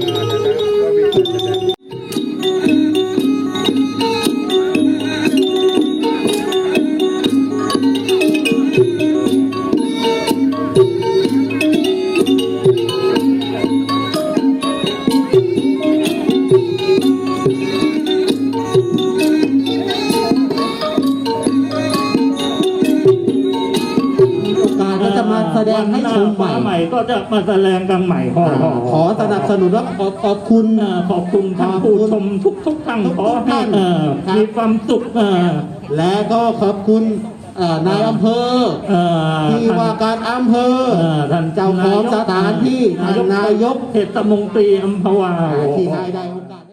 na na มาแสดงให้ชมใหม่ฟ้าใหม่ ก็จะมาแสดงกันใหม่ขอขอสนับสนุนและขอขอบคุณเอ่อขอบคุณท่านผู้ชมทุกทุกๆท่านขอให้เอ่อครับมีความสุขเอ่อและก็ขอบคุณเอ่อนายอำเภอเอ่อที่ว่าการอำเภอเอ่อท่านเจ้าของสถานที่ท่านนายกเทศมนตรีอำเภอวาที่ให้ได้โอกาส